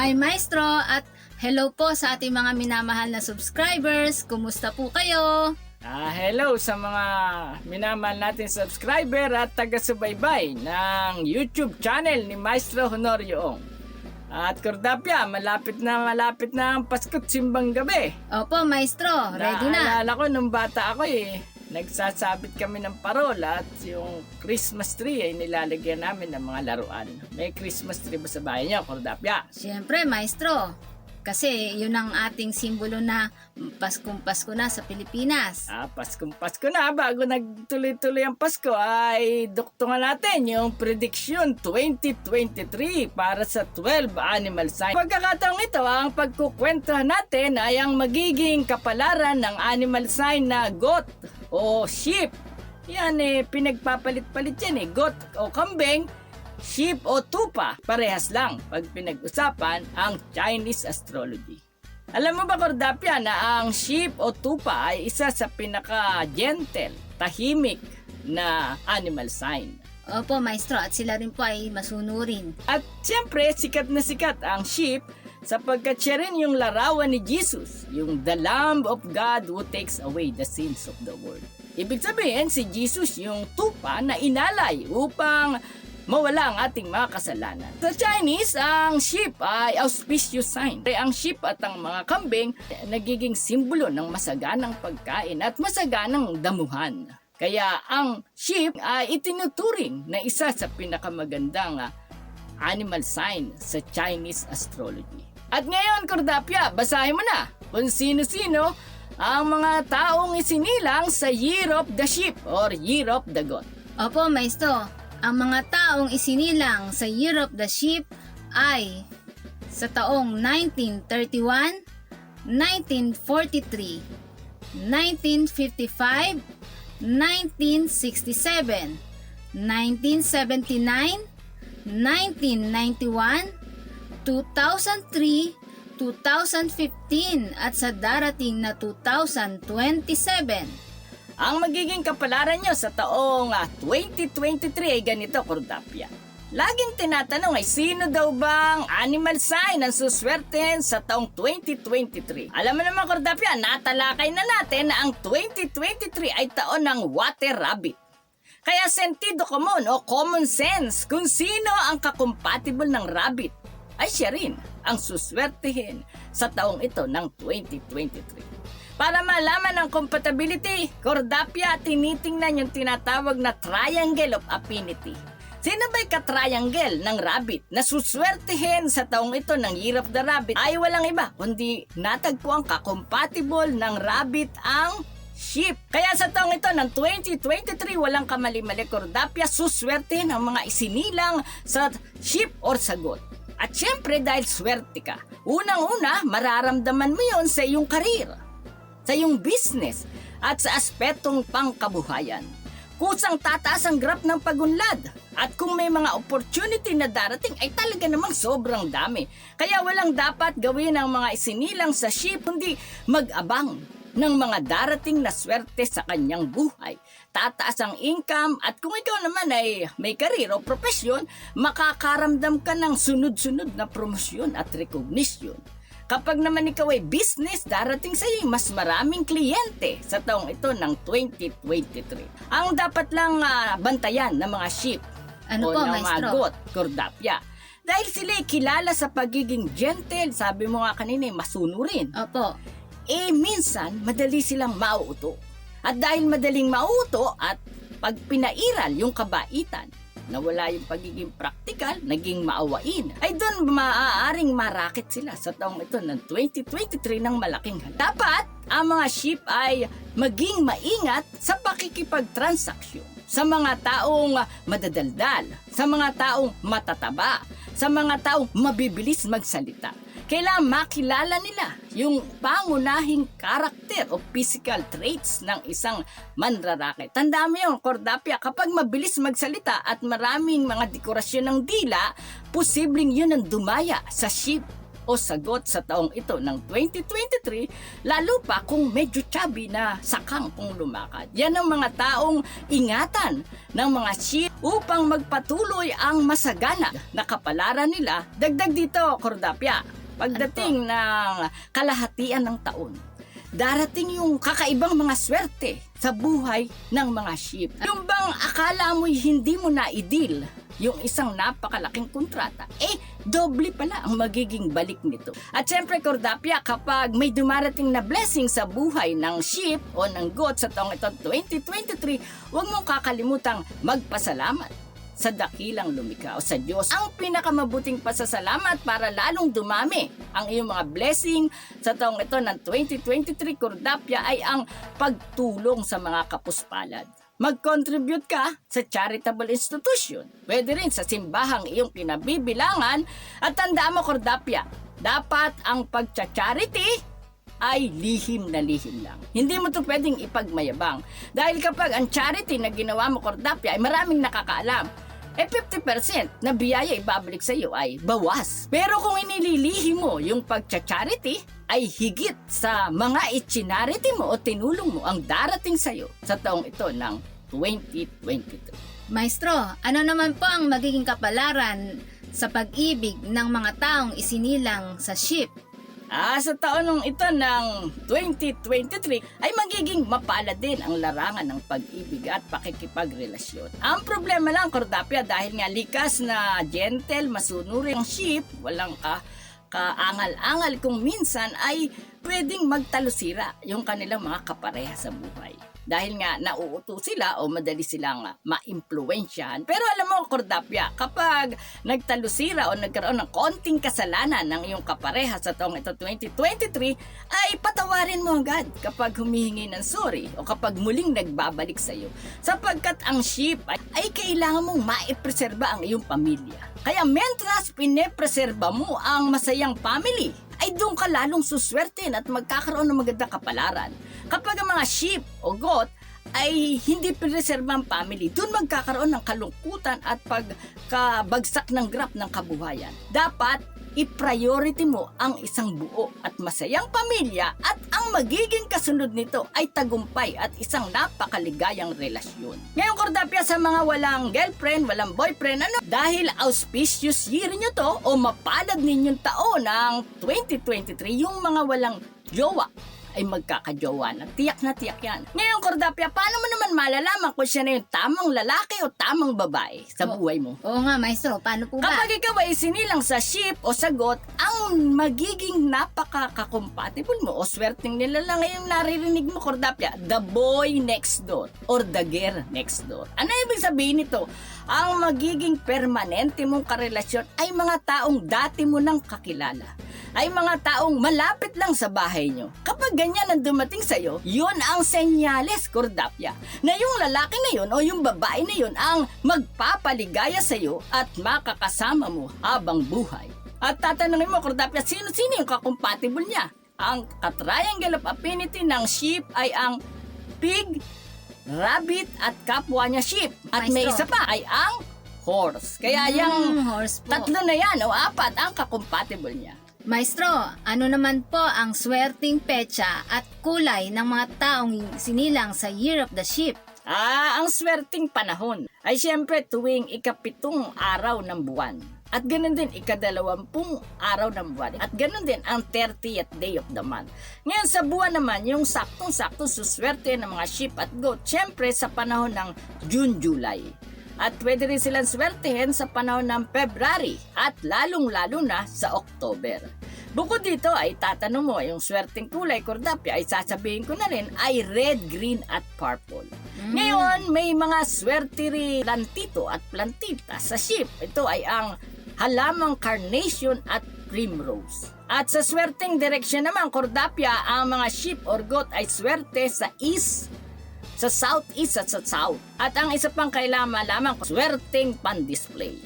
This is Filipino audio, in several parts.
Hi Maestro at hello po sa ating mga minamahal na subscribers. Kumusta po kayo? Ah, hello sa mga minamahal natin subscriber at taga-subaybay ng YouTube channel ni Maestro Honorio Ong. At Cordapia, malapit na malapit na ang Pasko't Simbang Gabi. Opo Maestro, ready na. Naalala ko nung bata ako eh, nagsasabit kami ng parol at yung Christmas tree ay nilalagyan namin ng mga laruan. May Christmas tree ba sa bahay niyo, Cordapia? Siyempre Maestro, kasi yun ang ating simbolo na Paskong Pasko na sa Pilipinas. Ah, Paskong Pasko na. Bago nagtuloy-tuloy ang Pasko, ay duktungan natin yung prediction 2023 para sa 12 animal sign. Pagkakataong ito, ang pagkukwentuhan natin ay ang magiging kapalaran ng animal sign na goat o sheep. Yan eh, pinagpapalit-palit yan eh. Goat o kambing, sheep o tupa, parehas lang pag pinag-usapan ang Chinese astrology. Alam mo ba, Cordapia, na ang sheep o tupa ay isa sa pinaka-gentle, tahimik na animal sign. Opo Maestro, at sila rin po ay masunurin. At siyempre, sikat na sikat ang sheep sapagkat siya rin yung larawan ni Jesus, yung the Lamb of God who takes away the sins of the world. Ibig sabihin, si Jesus yung tupa na inalay upang mawala ang ating mga kasalanan. Sa Chinese, ang sheep ay auspicious sign. Ang sheep at ang mga kambing nagiging simbolo ng masaganang pagkain at masaganang damuhan. Kaya ang sheep ay itinuturing na isa sa pinakamagandang ah, animal sign sa Chinese astrology. At ngayon, Cordapia, basahin mo na kung sino-sino ang mga taong isinilang sa Year of the Sheep or Year of the Goat. Opo Maestro, ang mga taong isinilang sa of the Sheep ay sa taong 1931, 1943, 1955, 1967, 1979, 1991, 2003, 2015 at sa darating na 2027. Ang magiging kapalaran nyo sa taong ah, 2023 ay ganito, Cordapia. Laging tinatanong ay sino daw bang animal sign ang suswertehin sa taong 2023? Alam mo naman, Cordapia, natalakay na natin na ang 2023 ay taon ng water rabbit. Kaya sentido common o common sense kung sino ang kakompatible ng rabbit ay siya rin ang suswertehin sa taong ito ng 2023. Para malaman ang compatibility, Cordapia tinitingnan yung tinatawag na triangle of affinity. Sino ba'y ka-triangle ng rabbit na suswertehin sa taong ito ng Year of the Rabbit ay walang iba kundi natagpuan ka-compatible ng rabbit ang sheep. Kaya sa taong ito ng 2023, walang kamali-mali Cordapia, suswertehin ang mga isinilang sa sheep or sa goat. At syempre dahil swerte ka, unang-una mararamdaman mo yon sa iyong karir sa iyong business at sa aspetong pangkabuhayan. Kusang tataas ang graph ng pagunlad at kung may mga opportunity na darating ay talaga namang sobrang dami. Kaya walang dapat gawin ang mga isinilang sa ship kundi mag-abang ng mga darating na swerte sa kanyang buhay. Tataas ang income at kung ikaw naman ay may karir o profesyon, makakaramdam ka ng sunod-sunod na promosyon at recognition. Kapag naman ikaw ay business, darating sa iyo mas maraming kliyente sa taong ito ng 2023. Ang dapat lang ah, bantayan ng mga sheep Ano o po, ng mga goat, kordapya. Dahil sila ay kilala sa pagiging gentle, sabi mo nga kanina, eh, masunurin. Opo, Eh minsan, madali silang mauuto. At dahil madaling mauuto at pag pinairal yung kabaitan, nawala yung pagiging praktikal, naging maawain, ay doon maaaring marakit sila sa taong ito ng 2023 ng malaking halaga. Dapat ang mga sheep ay maging maingat sa pakikipagtransaksyon sa mga taong madadaldal, sa mga taong matataba, sa mga taong mabibilis magsalita. Kailangan makilala nila yung pangunahing karakter o physical traits ng isang manrarake. Tandaan mo yun, Cordapia, kapag mabilis magsalita at maraming mga dekorasyon ng dila, posibleng yun ang dumaya sa sheep o sagot sa taong ito ng 2023, lalo pa kung medyo chubby na sakang kung lumakad. Yan ang mga taong ingatan ng mga ship upang magpatuloy ang masagana na kapalaran nila. Dagdag dito, Cordapia, pagdating ng kalahatian ng taon, darating yung kakaibang mga swerte sa buhay ng mga ship. Yung bang akala mo'y hindi mo na idil yung isang napakalaking kontrata, eh, doble pala ang magiging balik nito. At syempre, Cordapia, kapag may dumarating na blessing sa buhay ng ship o ng goat sa taong ito 2023, huwag mong kakalimutang magpasalamat sa dakilang lumikha o sa Diyos. Ang pinakamabuting pasasalamat para lalong dumami ang iyong mga blessing sa taong ito ng 2023 Cordapia ay ang pagtulong sa mga kapuspalad. Mag-contribute ka sa charitable institution. Pwede rin sa simbahang iyong kinabibilangan at tandaan mo Cordapia, dapat ang pagcha-charity ay lihim na lihim lang. Hindi mo to pwedeng ipagmayabang. Dahil kapag ang charity na ginawa mo, Cordapia, ay maraming nakakaalam, eh 50% na biyaya ibabalik sa iyo ay bawas. Pero kung inililihim mo yung pagcha-charity, ay higit sa mga itchinarity mo o tinulong mo ang darating sa iyo sa taong ito ng 2023. Maestro, ano naman po ang magiging kapalaran sa pag-ibig ng mga taong isinilang sa ship? Ah, sa taon ng ito ng 2023 ay magiging mapalad din ang larangan ng pag-ibig at pakikipagrelasyon. Ang problema lang, Cordapia, dahil nga likas na gentle, masunurin ang ship, walang ka kaangal-angal kung minsan ay pwedeng magtalusira yung kanilang mga kapareha sa buhay. Dahil nga nauuto sila o madali silang ma-impluensyahan. Pero alam mo, Cordapia, kapag nagtalusira o nagkaroon ng konting kasalanan ng iyong kapareha sa taong ito 2023, ay patawarin mo agad kapag humihingi ng sorry o kapag muling nagbabalik sa iyo. Sapagkat ang ship ay, ay kailangan mong maipreserba ang iyong pamilya. Kaya mentras pinepreserba mo ang masayang family, ay doon ka lalong suswertin at magkakaroon ng magandang kapalaran. Kapag ang mga sheep o goat ay hindi preserba ang family, doon magkakaroon ng kalungkutan at pagkabagsak ng graph ng kabuhayan. Dapat i-priority mo ang isang buo at masayang pamilya at ang magiging kasunod nito ay tagumpay at isang napakaligayang relasyon. Ngayon, Cordapia, sa mga walang girlfriend, walang boyfriend, ano? Dahil auspicious year nyo to o mapalad ninyong taon ng 2023, yung mga walang jowa ay magkakajowa na. Tiyak na tiyak yan. Ngayon, Cordapia, paano mo naman malalaman kung siya na yung tamang lalaki o tamang babae sa Oh. buhay mo? Oo nga, maestro, paano po ba? Kapag ikaw ay sinilang sa ship o sagot, ang magiging napaka-compatible mo o swerteng nila lang ngayong naririnig mo, Cordapia, the boy next door or the girl next door. Ano ibig sabihin nito? Ang magiging permanente mong karelasyon ay mga taong dati mo nang kakilala. Ay mga taong malapit lang sa bahay nyo. Kapag ganyan ang dumating sa'yo, yun ang senyales, Cordapia, na yung lalaki na yun o yung babae na yun ang magpapaligaya sa'yo at makakasama mo habang buhay. At tatanungin mo, Cordapia, sino-sino yung kakompatible niya? Ang katriangle of affinity ng sheep ay ang pig, rabbit at kapwa niya sheep. At may Maestro. isa pa ay ang horse. Kaya yung Mm, horse po. tatlo na yan o apat ang kakompatible niya. Maestro, ano naman po ang swerting petsa at kulay ng mga taong sinilang sa Year of the Sheep? Ah, ang swerting panahon ay siyempre tuwing ikapitong araw ng buwan. At ganun din, ikadalawampung araw ng buwan. At ganun din ang 30th day of the month. Ngayon sa buwan naman, yung saktong-sakto suswerte ng mga sheep at goat, siyempre sa panahon ng June-July. At pwede rin silang swertehin sa panahon ng February at lalong-lalo na sa October. Bukod dito ay tatanong mo yung swerteng kulay, Cordapia, ay sasabihin ko na rin ay red, green at purple. Mm. Ngayon, may mga swerte rin plantito at plantita sa sheep. Ito ay ang halamang carnation at primrose. At sa swerteng direksyon naman, Cordapia, ang mga sheep or goat ay swerte sa east, sa southeast at sa south. At ang isa pang kailangan malaman, swerteng pan-display.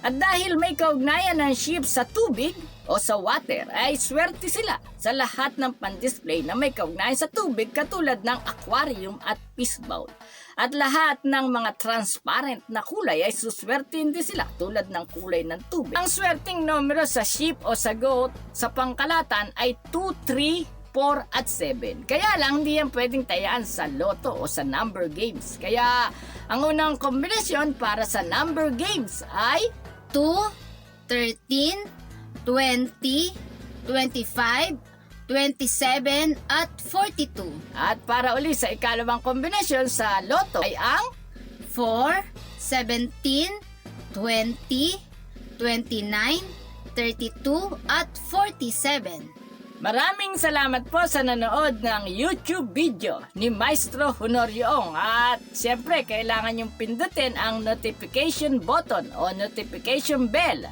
At dahil may kaugnayan ng ship sa tubig o sa water, ay swerte sila sa lahat ng pan-display na may kaugnayan sa tubig katulad ng aquarium at fish bowl. At lahat ng mga transparent na kulay ay suswerte din sila tulad ng kulay ng tubig. Ang swerteng numero sa ship o sa goat sa pangkalatan ay 2, 3, 4 at 7. Kaya lang hindi yan pwedeng tayaan sa loto o sa number games. Kaya ang unang kombinasyon para sa number games ay 2, 13, 20, 25, 27, at 42. at para uli sa ikalawang kombinasyon sa loto ay ang 4, 17, 20, 29, 32, at 47. Maraming salamat po sa nanood ng YouTube video ni Maestro Honorioong at siyempre kailangan yung pindutin ang notification button o notification bell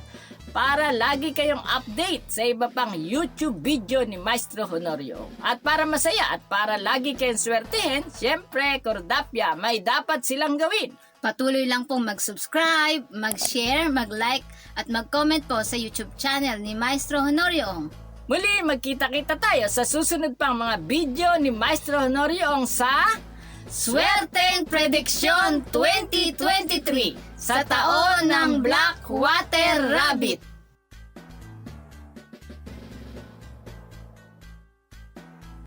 para lagi kayong update sa iba pang YouTube video ni Maestro Honorio. At para masaya at para lagi kayong swertihin, siyempre, Cordapia, may dapat silang gawin. Patuloy lang pong mag-subscribe, mag-share, mag-like, at mag-comment po sa YouTube channel ni Maestro Honorio. Muli, magkita-kita tayo sa susunod pang mga video ni Maestro Honorio sa Swerteng Prediksyon 2023 sa taon ng Black Water Rabbit.